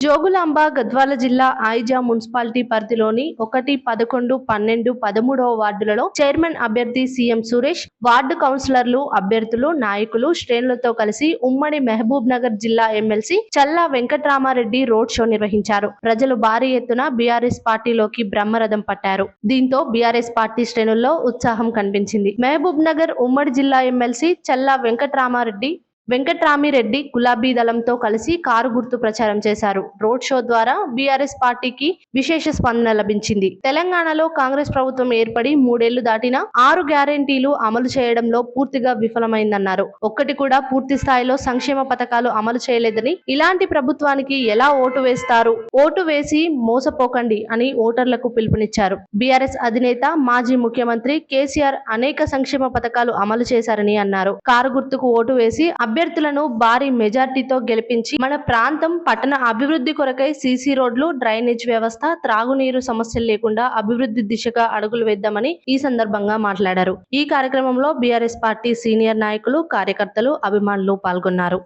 జోగులాంబ గద్వాల జిల్లా ఆయిజా మున్సిపాలిటీ పరిధిలోని ఒకటి పదకొండు పన్నెండు పదమూడవ వార్డులలో చైర్మన్ అభ్యర్థి సీఎం సురేష్ వార్డు కౌన్సిలర్లు అభ్యర్థులు నాయకులు శ్రేణులతో కలిసి ఉమ్మడి మహబూబ్ నగర్ జిల్లా MLC Challa Venkatramireddy road show నిర్వహించారు. ప్రజలు భారీ ఎత్తున బీఆర్ఎస్ పార్టీలోకి బ్రహ్మరథం పట్టారు. దీంతో బీఆర్ఎస్ పార్టీ శ్రేణుల్లో ఉత్సాహం కనిపించింది. మహబూబ్ నగర్ ఉమ్మడి జిల్లా ఎమ్మెల్సీ చల్లా వెంకట్రామారెడ్డి వెంకట్రామిరెడ్డి గులాబీ దళంతో కలిసి కారు గుర్తు ప్రచారం చేశారు. రోడ్ షో ద్వారా బీఆర్ఎస్ పార్టీకి విశేష స్పందన లభించింది. తెలంగాణలో కాంగ్రెస్ ప్రభుత్వం ఏర్పడి మూడేళ్ళు దాటినా ఆరు గ్యారెంటీలు అమలు చేయడంలో పూర్తిగా విఫలమైందన్నారు. ఒక్కటి కూడా పూర్తి స్థాయిలో సంక్షేమ పథకాలు అమలు చేయలేదని ఇలాంటి ప్రభుత్వానికి ఎలా ఓటు వేస్తారు? ఓటు వేసి మోసపోకండి అని ఓటర్లకు పిలుపునిచ్చారు. బీఆర్ఎస్ అధినేత మాజీ ముఖ్యమంత్రి కేసీఆర్ అనేక సంక్షేమ పథకాలు అమలు చేశారని అన్నారు. కారు గుర్తుకు ఓటు వేసి అభ్యర్థులను భారీ మెజార్టీతో గెలిపించి మన ప్రాంతం పట్టణ అభివృద్ధి కొరకై సీసీ రోడ్లు డ్రైనేజ్ వ్యవస్థ త్రాగునీరు సమస్యలు లేకుండా అభివృద్ధి దిశగా అడుగులు వేద్దామని ఈ సందర్భంగా మాట్లాడారు. ఈ కార్యక్రమంలో బీఆర్ఎస్ పార్టీ సీనియర్ నాయకులు కార్యకర్తలు అభిమానులు పాల్గొన్నారు.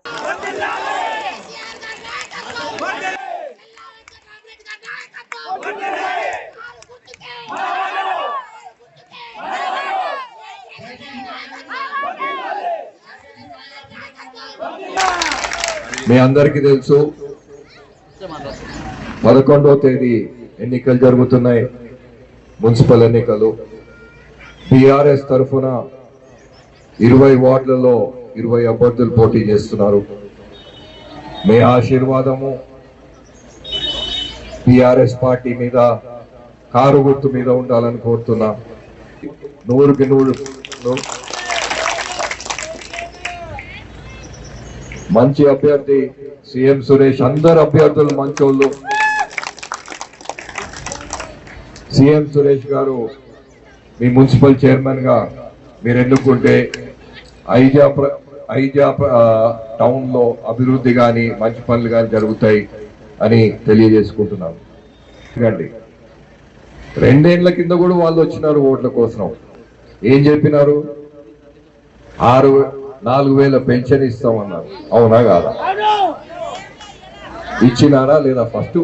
మీ అందరికీ తెలుసు. పదకొండవ తేదీ ఎన్నికలు జరుగుతున్నాయి. మున్సిపల్ ఎన్నికలు. బీఆర్ఎస్ తరఫున ఇరవై వార్డులలో ఇరవై అభ్యర్థులు పోటీ చేస్తున్నారు. మీ ఆశీర్వాదము బీఆర్ఎస్ పార్టీ మీద కారు గుర్తు మీద ఉండాలని కోరుతున్నా. నూరుకి నూరు మంచి అభ్యర్థి సీఎం సురేష్. అందరు అభ్యర్థులు మంచోళ్ళు. సీఎం సురేష్ గారు మీ మున్సిపల్ చైర్మన్గా మీరు ఎన్నుకుంటే ఐజా ప్ర- ఐజా ప్ర- టౌన్లో అభివృద్ధి కానీ మంచి పనులు కానీ జరుగుతాయి అని తెలియజేసుకుంటున్నాను ఎందుకండి రెండేళ్ళ కింద కూడా వాళ్ళు వచ్చినారు ఓట్ల కోసం. ఏం చెప్పినారు? ఆరు నాలుగు వేల పెన్షన్ ఇస్తామన్నారు. అవునా కాదా? ఇచ్చినారా లేదా ఫస్ట్?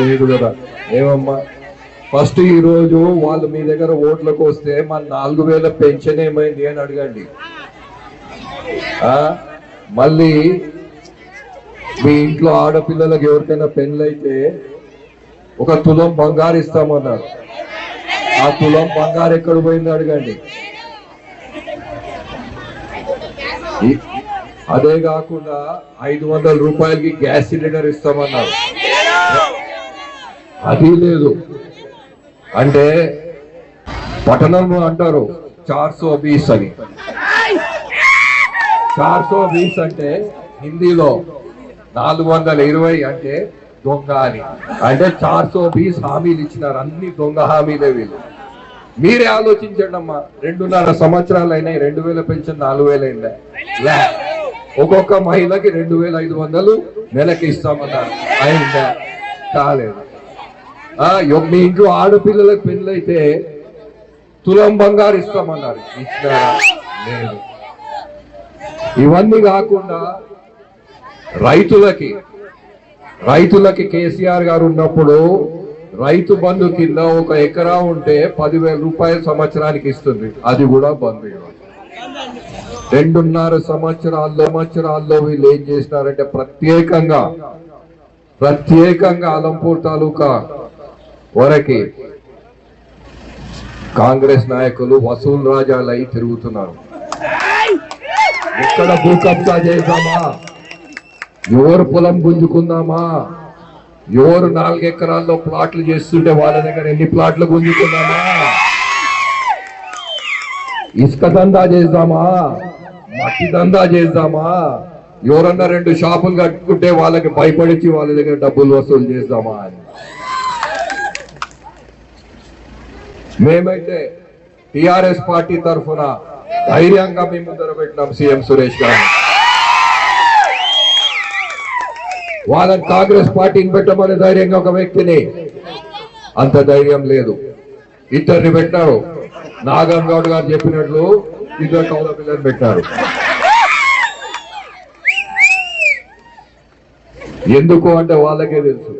లేదు కదా. ఏమమ్మా? ఫస్ట్ ఈ రోజు వాళ్ళు మీ దగ్గర ఓట్లకు వస్తే మన నాలుగు వేల పెన్షన్ ఏమైంది అని అడగండి. మళ్ళీ మీ ఇంట్లో ఆడపిల్లలకు ఎవరికైనా పెళ్ళైతే ఒక తులం బంగారు ఇస్తామన్నారు. ఆ తులం బంగారు ఎక్కడ పోయింది అడగండి ఈ- అదే కాకుండా ఐదు వందల రూపాయలకి గ్యాస్ సిలిండర్ ఇస్తామన్నారు. అది లేదు. అంటే పట్టణంలో అంటారు చార్సో బీస్ అని. చార్సో బీస్ అంటే హిందీలో నాలుగు వందల ఇరవై అంటే దొంగ అని. అంటే చార్సో బీస్ హామీలు ఇచ్చినారు అన్ని దొంగ హామీలే వీళ్ళు. మీరే ఆలోచించండి అమ్మా. రెండున్నర సంవత్సరాలు అయినాయి రెండు వేల పెన్షన్ నాలుగు వేలు అయిందా? లే. ఒక్కొక్క మహిళకి రెండు వేల ఐదు వందలు నెలకి ఇస్తామన్నారు. అయిందా? కాలేదు. మీ ఇంట్లో ఆడపిల్లలకు పెళ్ళైతే తులం బంగారు ఇస్తామన్నారు. ఇచ్చినారా? లేదు. ఇవన్నీ కాకుండా రైతులకి రైతులకి కేసీఆర్ గారు ఉన్నప్పుడు రైతు బంధు కింద ఒక ఎకరా ఉంటే పదివేల రూపాయలు సంవత్సరానికి ఇస్తుంది. అది కూడా బంద్ రెండున్నర సంవత్సరాల్లో సంవత్సరాల్లో వీళ్ళు ఏం చేసినారంటే ప్రత్యేకంగా ప్రత్యేకంగా అలంపూర్ తాలూకా వరకి కాంగ్రెస్ నాయకులు వసూల్ రాజాలై తిరుగుతున్నారు. ఎక్కడ భూకబ్జా చేశామా? చేద్దామా ఎవరు పొలం గుంజుకుందామా? ఎవరు నాలుగు ఎకరాల్లో ప్లాట్లు చేస్తుంటే వాళ్ళ దగ్గర ఎన్ని ప్లాట్లు గుంజుకున్నామా? ఇసుక దందా చేద్దామా? మట్టి దందా చేద్దామా? ఎవరన్నా రెండు షాపులు కట్టుకుంటే వాళ్ళకి భయపడిచి వాళ్ళ దగ్గర డబ్బులు వసూలు చేద్దామా అని. మేమైతే టిఆర్ఎస్ పార్టీ తరఫున ధైర్యంగా మీ ముందర పెట్టినాం సీఎం సురేష్ గారు. వాళ్ళని కాంగ్రెస్ పార్టీని పెట్టమని ధైర్యంగా ఒక వ్యక్తిని అంత ధైర్యం లేదు. ఇద్దరిని పెట్టారు. నాగం గౌడ్ గారు చెప్పినట్లు ఇద్దరు కౌల పెట్టారు. ఎందుకు అంటే వాళ్ళకే తెలుసు.